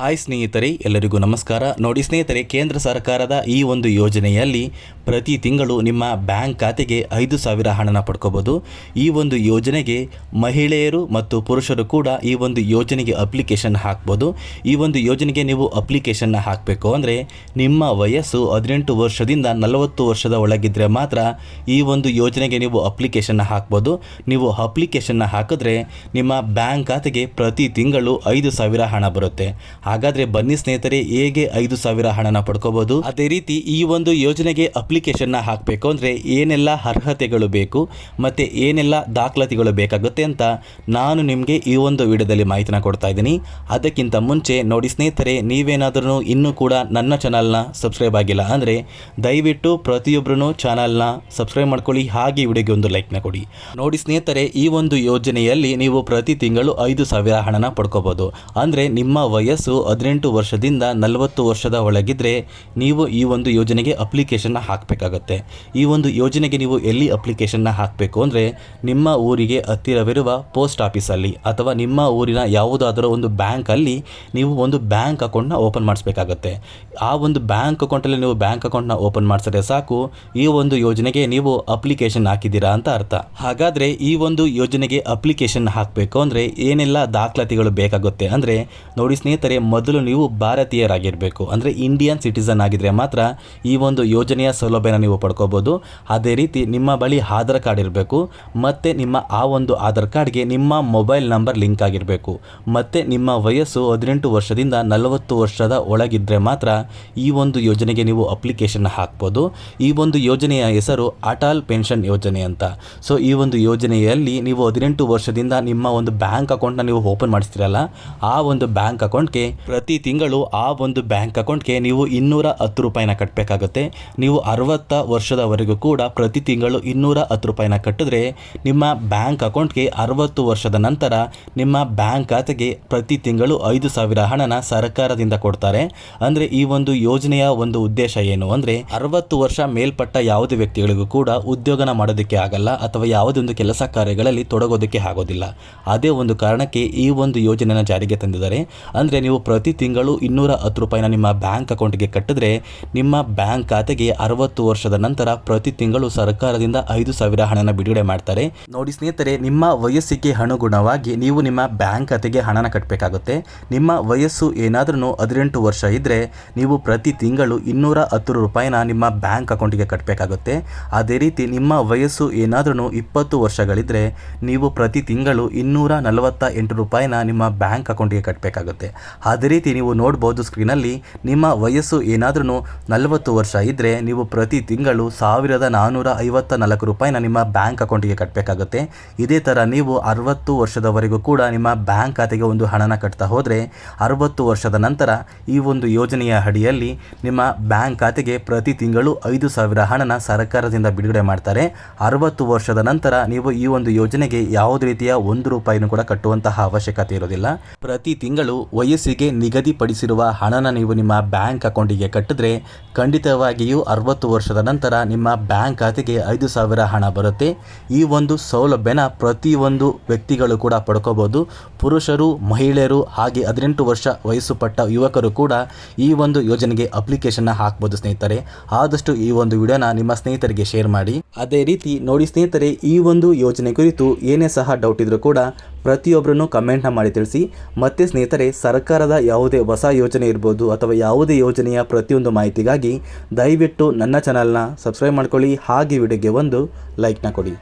Hi ಸ್ನೇಹಿತರೆ, ಎಲ್ಲರಿಗೂ ನಮಸ್ಕಾರ. ನೋಡಿ ಸ್ನೇಹಿತರೆ, ಕೇಂದ್ರ ಸರ್ಕಾರದ ಈ ಒಂದು ಯೋಜನೆಯಲ್ಲಿ ಪ್ರತಿ ತಿಂಗಳು ನಿಮ್ಮ ಬ್ಯಾಂಕ್ ಖಾತೆಗೆ ಐದು ಸಾವಿರ ಹಣನ ಪಡ್ಕೋಬೋದು. ಈ ಒಂದು ಯೋಜನೆಗೆ ಮಹಿಳೆಯರು ಮತ್ತು ಪುರುಷರು ಕೂಡ ಈ ಒಂದು ಯೋಜನೆಗೆ ಅಪ್ಲಿಕೇಶನ್ ಹಾಕ್ಬೋದು. ಈ ಒಂದು ಯೋಜನೆಗೆ ನೀವು ಅಪ್ಲಿಕೇಶನ್ನ ಹಾಕಬೇಕು ಅಂದರೆ ನಿಮ್ಮ ವಯಸ್ಸು ಹದಿನೆಂಟು ವರ್ಷದಿಂದ ನಲವತ್ತು ವರ್ಷದ ಒಳಗಿದ್ದರೆ ಮಾತ್ರ ಈ ಒಂದು ಯೋಜನೆಗೆ ನೀವು ಅಪ್ಲಿಕೇಶನ್ನ ಹಾಕ್ಬೋದು. ನೀವು ಅಪ್ಲಿಕೇಶನ್ನ ಹಾಕಿದ್ರೆ ನಿಮ್ಮ ಬ್ಯಾಂಕ್ ಖಾತೆಗೆ ಪ್ರತಿ ತಿಂಗಳು ಐದು ಸಾವಿರ ಹಣ ಬರುತ್ತೆ. ಹಾಗಾದ್ರೆ ಬನ್ನಿ ಸ್ನೇಹಿತರೆ, ಹೇಗೆ ಐದು ಸಾವಿರ ಹಣನ ಪಡ್ಕೋಬಹುದು ಅದೇ ರೀತಿ ಈ ಒಂದು ಯೋಜನೆಗೆ ಅಪ್ಲಿಕೇಶನ್ನ ಹಾಕಬೇಕು ಅಂದರೆ ಏನೆಲ್ಲ ಅರ್ಹತೆಗಳು ಬೇಕು ಮತ್ತೆ ಏನೆಲ್ಲ ದಾಖಲಾತಿಗಳು ಬೇಕಾಗುತ್ತೆ ಅಂತ ನಾನು ನಿಮಗೆ ಈ ಒಂದು ವಿಡಿಯೋದಲ್ಲಿ ಮಾಹಿತಿನ ಕೊಡ್ತಾ ಇದ್ದೀನಿ. ಅದಕ್ಕಿಂತ ಮುಂಚೆ ನೋಡಿ ಸ್ನೇಹಿತರೆ, ನೀವೇನಾದ್ರೂ ಇನ್ನೂ ಕೂಡ ನನ್ನ ಚಾನಲ್ನ ಸಬ್ಸ್ಕ್ರೈಬ್ ಆಗಿಲ್ಲ ಅಂದರೆ ದಯವಿಟ್ಟು ಪ್ರತಿಯೊಬ್ಬರೂ ಚಾನಲ್ನ ಸಬ್ಸ್ಕ್ರೈಬ್ ಮಾಡ್ಕೊಳ್ಳಿ, ಹಾಗೆ ವಿಡಿಯೋಗೆ ಒಂದು ಲೈಕ್ನ ಕೊಡಿ. ನೋಡಿ ಸ್ನೇಹಿತರೆ, ಈ ಒಂದು ಯೋಜನೆಯಲ್ಲಿ ನೀವು ಪ್ರತಿ ತಿಂಗಳು ಐದು ಸಾವಿರ ಹಣನ ಪಡ್ಕೋಬೋದು. ಅಂದರೆ ನಿಮ್ಮ ವಯಸ್ಸು ಹದಿನೆಂಟು ವರ್ಷದಿಂದ ನಲವತ್ತು ವರ್ಷದ ಒಳಗಿದ್ರೆ ನೀವು ಈ ಒಂದು ಯೋಜನೆಗೆ ಅಪ್ಲಿಕೇಶನ್ನ ಹಾಕಬೇಕಾಗತ್ತೆ. ಈ ಒಂದು ಯೋಜನೆಗೆ ನೀವು ಎಲ್ಲಿ ಅಪ್ಲಿಕೇಶನ್ನ ಹಾಕಬೇಕು ಅಂದರೆ ನಿಮ್ಮ ಊರಿಗೆ ಹತ್ತಿರವಿರುವ ಪೋಸ್ಟ್ ಆಫೀಸಲ್ಲಿ ಅಥವಾ ನಿಮ್ಮ ಊರಿನ ಯಾವುದಾದರೂ ಒಂದು ಬ್ಯಾಂಕಲ್ಲಿ ನೀವು ಒಂದು ಬ್ಯಾಂಕ್ ಅಕೌಂಟ್ನ ಓಪನ್ ಮಾಡಿಸ್ಬೇಕಾಗತ್ತೆ. ಆ ಒಂದು ಬ್ಯಾಂಕ್ ಅಕೌಂಟಲ್ಲಿ ನೀವು ಬ್ಯಾಂಕ್ ಅಕೌಂಟ್ನ ಓಪನ್ ಮಾಡಿಸಿದ್ರೆ ಸಾಕು, ಈ ಒಂದು ಯೋಜನೆಗೆ ನೀವು ಅಪ್ಲಿಕೇಶನ್ ಹಾಕಿದ್ದೀರಾ ಅಂತ ಅರ್ಥ. ಹಾಗಾದರೆ ಈ ಒಂದು ಯೋಜನೆಗೆ ಅಪ್ಲಿಕೇಶನ್ ಹಾಕಬೇಕು ಅಂದರೆ ಏನೆಲ್ಲ ದಾಖಲಾತಿಗಳು ಬೇಕಾಗುತ್ತೆ ಅಂದರೆ ನೋಡಿ ಸ್ನೇಹಿತರೆ ಮೊದಲು ನೀವು ಭಾರತೀಯರಾಗಿರಬೇಕು. ಅಂದರೆ ಇಂಡಿಯನ್ ಸಿಟಿಸನ್ ಆಗಿದ್ರೆ ಮಾತ್ರ ಈ ಒಂದು ಯೋಜನೆಯ ಸೌಲಭ್ಯನ ನೀವು ಪಡ್ಕೋಬೋದು. ಅದೇ ರೀತಿ ನಿಮ್ಮ ಬಳಿ ಆಧಾರ್ ಕಾರ್ಡ್ ಇರಬೇಕು. ಮತ್ತು ನಿಮ್ಮ ಆ ಒಂದು ಆಧಾರ್ ಕಾರ್ಡ್ಗೆ ನಿಮ್ಮ ಮೊಬೈಲ್ ನಂಬರ್ ಲಿಂಕ್ ಆಗಿರಬೇಕು. ಮತ್ತು ನಿಮ್ಮ ವಯಸ್ಸು ಹದಿನೆಂಟು ವರ್ಷದಿಂದ ನಲವತ್ತು ವರ್ಷದ ಒಳಗಿದ್ದರೆ ಮಾತ್ರ ಈ ಒಂದು ಯೋಜನೆಗೆ ನೀವು ಅಪ್ಲಿಕೇಶನ್ ಹಾಕ್ಬೋದು. ಈ ಒಂದು ಯೋಜನೆಯ ಹೆಸರು ಅಟಲ್ ಪೆನ್ಷನ್ ಯೋಜನೆ ಅಂತ. ಸೊ ಈ ಒಂದು ಯೋಜನೆಯಲ್ಲಿ ನೀವು ಹದಿನೆಂಟು ವರ್ಷದಿಂದ ನಿಮ್ಮ ಒಂದು ಬ್ಯಾಂಕ್ ಅಕೌಂಟ್ನ ನೀವು ಓಪನ್ ಮಾಡಿಸ್ತೀರಲ್ಲ, ಆ ಒಂದು ಬ್ಯಾಂಕ್ ಅಕೌಂಟ್ಗೆ ಪ್ರತಿ ತಿಂಗಳು ಆ ಒಂದು ಬ್ಯಾಂಕ್ ಅಕೌಂಟ್ಗೆ ನೀವು ಇನ್ನೂರ ಹತ್ತು ರೂಪಾಯಿನ ಕಟ್ಟಬೇಕಾಗುತ್ತೆ ನೀವು ಅರವತ್ತ ವರ್ಷದವರೆಗೂ ಕೂಡ ಪ್ರತಿ ತಿಂಗಳು ಇನ್ನೂರ ಹತ್ತು ರೂಪಾಯಿನ ಕಟ್ಟಿದ್ರೆ ನಿಮ್ಮ ಬ್ಯಾಂಕ್ ಅಕೌಂಟ್ಗೆ ಅರವತ್ತು ವರ್ಷದ ನಂತರ ನಿಮ್ಮ ಬ್ಯಾಂಕ್ ಖಾತೆಗೆ ಪ್ರತಿ ತಿಂಗಳು ಐದು ಸಾವಿರ ಹಣನ ಸರ್ಕಾರದಿಂದ ಕೊಡ್ತಾರೆ. ಅಂದರೆ ಈ ಒಂದು ಯೋಜನೆಯ ಒಂದು ಉದ್ದೇಶ ಏನು ಅಂದರೆ ಅರವತ್ತು ವರ್ಷ ಮೇಲ್ಪಟ್ಟ ಯಾವುದೇ ವ್ಯಕ್ತಿಗಳಿಗೂ ಕೂಡ ಉದ್ಯೋಗನ ಮಾಡೋದಕ್ಕೆ ಆಗಲ್ಲ ಅಥವಾ ಯಾವುದೇ ಒಂದು ಕೆಲಸ ಕಾರ್ಯಗಳಲ್ಲಿ ತೊಡಗೋದಕ್ಕೆ ಆಗೋದಿಲ್ಲ. ಅದೇ ಒಂದು ಕಾರಣಕ್ಕೆ ಈ ಒಂದು ಯೋಜನೆನ ಜಾರಿಗೆ ತಂದಿದ್ದಾರೆ. ಅಂದರೆ ನೀವು ಪ್ರತಿ ತಿಂಗಳು ಇನ್ನೂರ ಹತ್ತು ರೂಪಾಯಿನ ನಿಮ್ಮ ಬ್ಯಾಂಕ್ ಅಕೌಂಟ್ಗೆ ಕಟ್ಟಿದ್ರೆ ನಿಮ್ಮ ಬ್ಯಾಂಕ್ ಖಾತೆಗೆ ಅರವತ್ತು ವರ್ಷದ ನಂತರ ಪ್ರತಿ ತಿಂಗಳು ಸರ್ಕಾರದಿಂದ ಐದು ಸಾವಿರ ಹಣನ ಬಿಡುಗಡೆ ಮಾಡ್ತಾರೆ. ನೋಡಿ ಸ್ನೇಹಿತರೆ, ನಿಮ್ಮ ವಯಸ್ಸಿಗೆ ಅನುಗುಣವಾಗಿ ನೀವು ನಿಮ್ಮ ಬ್ಯಾಂಕ್ ಖಾತೆಗೆ ಹಣನ ಕಟ್ಟಬೇಕಾಗುತ್ತೆ ನಿಮ್ಮ ವಯಸ್ಸು ಏನಾದ್ರೂ ಹದಿನೆಂಟು ವರ್ಷ ಇದ್ದರೆ ನೀವು ಪ್ರತಿ ತಿಂಗಳು ಇನ್ನೂರ ಹತ್ತು ರೂಪಾಯಿನ ನಿಮ್ಮ ಬ್ಯಾಂಕ್ ಅಕೌಂಟಿಗೆ ಕಟ್ಟಬೇಕಾಗುತ್ತೆ ಅದೇ ರೀತಿ ನಿಮ್ಮ ವಯಸ್ಸು ಏನಾದ್ರೂ ಇಪ್ಪತ್ತು ವರ್ಷಗಳಿದ್ದರೆ ನೀವು ಪ್ರತಿ ತಿಂಗಳು ಇನ್ನೂರ ನಲವತ್ತ ಎಂಟು ರೂಪಾಯಿನ ನಿಮ್ಮ ಬ್ಯಾಂಕ್ ಅಕೌಂಟಿಗೆ ಕಟ್ಟಬೇಕಾಗುತ್ತೆ ಅದೇ ರೀತಿ ನೀವು ನೋಡ್ಬೋದು ಸ್ಕ್ರೀನಲ್ಲಿ ನಿಮ್ಮ ವಯಸ್ಸು ಏನಾದ್ರೂ ನಲವತ್ತು ವರ್ಷ ಇದ್ದರೆ ನೀವು ಪ್ರತಿ ತಿಂಗಳು ಸಾವಿರದ ನಾನ್ನೂರ ಐವತ್ತ ನಾಲ್ಕು ರೂಪಾಯಿನ ನಿಮ್ಮ ಬ್ಯಾಂಕ್ ಅಕೌಂಟಿಗೆ ಕಟ್ಟಬೇಕಾಗುತ್ತೆ ಇದೇ ಥರ ನೀವು ಅರವತ್ತು ವರ್ಷದವರೆಗೂ ಕೂಡ ನಿಮ್ಮ ಬ್ಯಾಂಕ್ ಖಾತೆಗೆ ಒಂದು ಹಣನ ಕಟ್ತಾ ಹೋದರೆ ಅರವತ್ತು ವರ್ಷದ ನಂತರ ಈ ಒಂದು ಯೋಜನೆಯ ಅಡಿಯಲ್ಲಿ ನಿಮ್ಮ ಬ್ಯಾಂಕ್ ಖಾತೆಗೆ ಪ್ರತಿ ತಿಂಗಳು ಐದು ಸಾವಿರ ಹಣನ ಸರ್ಕಾರದಿಂದ ಬಿಡುಗಡೆ ಮಾಡ್ತಾರೆ. ಅರವತ್ತು ವರ್ಷದ ನಂತರ ನೀವು ಈ ಒಂದು ಯೋಜನೆಗೆ ಯಾವುದೇ ರೀತಿಯ ಒಂದು ರೂಪಾಯಿನೂ ಕೂಡ ಕಟ್ಟುವಂತಹ ಅವಶ್ಯಕತೆ ಇರೋದಿಲ್ಲ. ಪ್ರತಿ ತಿಂಗಳು ವಯಸ್ಸಿಗೆ ನಿಗದಿಪಡಿಸಿರುವ ಹಣನ ನೀವು ನಿಮ್ಮ ಬ್ಯಾಂಕ್ ಅಕೌಂಟಿಗೆ ಕಟ್ಟಿದ್ರೆ ಖಂಡಿತವಾಗಿಯೂ ಅರವತ್ತು ವರ್ಷದ ನಂತರ ನಿಮ್ಮ ಬ್ಯಾಂಕ್ ಖಾತೆಗೆ ಐದು ಸಾವಿರ ಹಣ ಬರುತ್ತೆ. ಈ ಒಂದು ಸೌಲಭ್ಯನ ಪ್ರತಿಯೊಂದು ವ್ಯಕ್ತಿಗಳು ಕೂಡ ಪಡ್ಕೋಬೋದು. ಪುರುಷರು, ಮಹಿಳೆಯರು ಹಾಗೆ ಹದಿನೆಂಟು ವರ್ಷ ವಯಸ್ಸು ಪಟ್ಟ ಯುವಕರು ಕೂಡ ಈ ಒಂದು ಯೋಜನೆಗೆ ಅಪ್ಲಿಕೇಶನ್ನ ಹಾಕ್ಬೋದು ಸ್ನೇಹಿತರೆ. ಆದಷ್ಟು ಈ ಒಂದು ವಿಡಿಯೋನ ನಿಮ್ಮ ಸ್ನೇಹಿತರಿಗೆ ಶೇರ್ ಮಾಡಿ. ಅದೇ ರೀತಿ ನೋಡಿ ಸ್ನೇಹಿತರೆ, ಈ ಒಂದು ಯೋಜನೆ ಕುರಿತು ಏನೇ ಸಹ ಡೌಟ್ ಇದ್ರೂ ಕೂಡ ಪ್ರತಿಯೊಬ್ಬರನ್ನು ಕಮೆಂಟ್ನ ಮಾಡಿ ತಿಳಿಸಿ. ಮತ್ತೆ ಸ್ನೇಹಿತರೆ, ಸರ್ಕಾರದ ಯಾವುದೇ ಹೊಸ ಯೋಜನೆ ಇರ್ಬೋದು ಅಥವಾ ಯಾವುದೇ ಯೋಜನೆಯ ಪ್ರತಿಯೊಂದು ಮಾಹಿತಿಗಾಗಿ ದಯವಿಟ್ಟು ನನ್ನ ಚಾನಲ್ನ ಸಬ್ಸ್ಕ್ರೈಬ್ ಮಾಡ್ಕೊಳ್ಳಿ. ಹಾಗೆ ವಿಡಿಯೋಗೆ ಒಂದು ಲೈಕ್ನ ಕೊಡಿ.